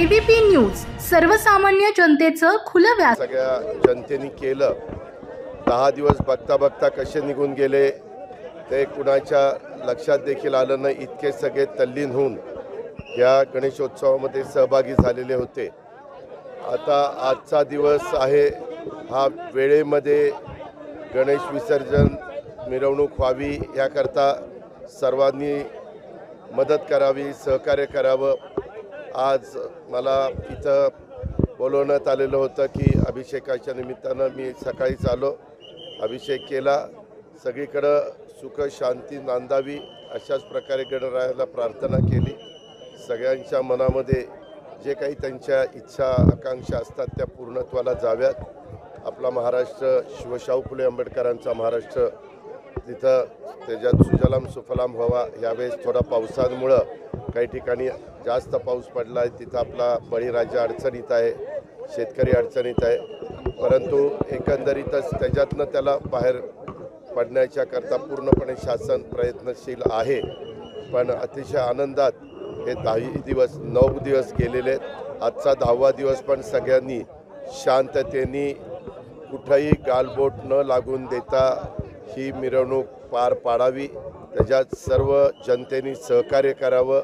ABP news सर्वसामान्य जनतेचं खुलं व्यास सगळ्या जनतेने केलं. दहा दिवस बघता बघता कसे निघून गेले ते कुणाच्या लक्षात देखील आलं नाही. इतके सगळे तल्लीन होऊन या गणेशोत्सवामध्ये सहभागी झालेले होते. आता आजचा दिवस आहे. हा वेळेमध्ये गणेश विसर्जन मिरवणूक व्हावी याकरता सर्वांनी मदत करावी सहकार्य करावं. आज मला इथं बोलवण्यात आलेलं होतं की अभिषेकाच्या निमित्तानं मी सकाळीच आलो अभिषेक केला. सगळीकडं सुख शांती नांदावी अशाच प्रकारे गणरायाला प्रार्थना केली. सगळ्यांच्या मनामध्ये जे काही त्यांच्या इच्छा आकांक्षा असतात त्या पूर्णत्वाला जाव्यात. आपला महाराष्ट्र शिवशाहू फुले आंबेडकरांचा महाराष्ट्र तिथं त्याच्यात सुजलाम सुफलाम व्हावा. यावेळेस थोडा पावसामुळं काही ठिकाणी जास्त पाऊस पडला आहे तिथं आपला बळीराजा अडचणीत आहे. शेतकरी अडचणीत आहे. परंतु एकंदरीतच त्याच्यातनं त्याला बाहेर पडण्याच्या करता पूर्णपणे शासन प्रयत्नशील आहे. पण अतिशय आनंदात हे दहाही दिवस नऊ दिवस गेलेले आहेत. आजचा दहावा दिवस पण सगळ्यांनी शांततेने कुठंही गालबोट न लागून देता ही मिरवणूक पार पाडावी. त्याच्यात सर्व जनतेने सहकार्य करावं.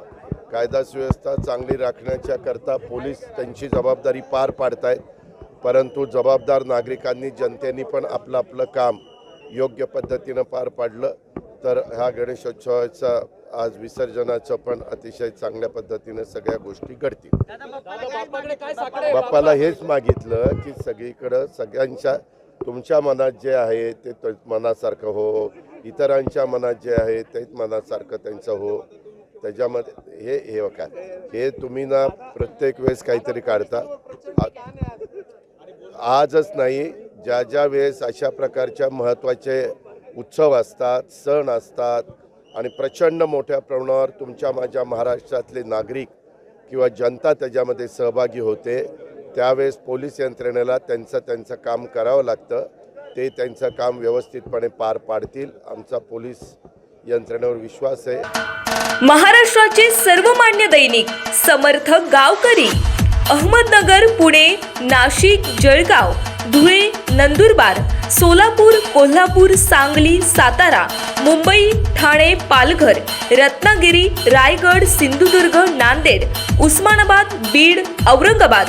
कायदा सुव्यवस्था चांगली राखण्याच्या करता पोलीस त्यांची जबाबदारी पार पाडतायत. परंतु जबाबदार नागरिकांनी जनतेने पण आपलं आपलं काम योग्य पद्धतीनं पार पाडलं तर ह्या गणेशोत्सवाचा आज विसर्जनाचं पण अतिशय चांगल्या पद्धतीनं सगळ्या गोष्टी घडतील. बाप्पाला हेच मागितलं की सगळीकडं सगळ्यांच्या तुमच्या मनात जे आहे ते मनासारखं हो. इतरांच्या मनात जे आहे तेच मनासारखं त्यांचं हो. त्याच्यामध्ये हे हे काय हे तुम्ही ना प्रत्येक वेळेस काहीतरी काढता. आजच नाही ज्या ज्या वेळेस अशा प्रकारच्या महत्त्वाचे उत्सव असतात सण असतात आणि प्रचंड मोठ्या प्रमाणावर तुमच्या माझ्या महाराष्ट्रातले नागरिक किंवा जनता त्याच्यामध्ये सहभागी होते त्यावेळेस पोलीस यंत्रणेला त्यांचं त्यांचं काम करावं लागतं. ते त्यांचं काम व्यवस्थितपणे पार पाडतील. आमचा पोलीस यंत्रणेवर विश्वास आहे. महाराष्ट्राचे सर्वमान्य दैनिक समर्थ गावकरी अहमदनगर पुणे नाशिक जळगाव धुळे नंदुरबार सोलापूर कोल्हापूर सांगली सातारा मुंबई ठाणे पालघर रत्नागिरी रायगड सिंधुदुर्ग नांदेड उस्मानाबाद बीड औरंगाबाद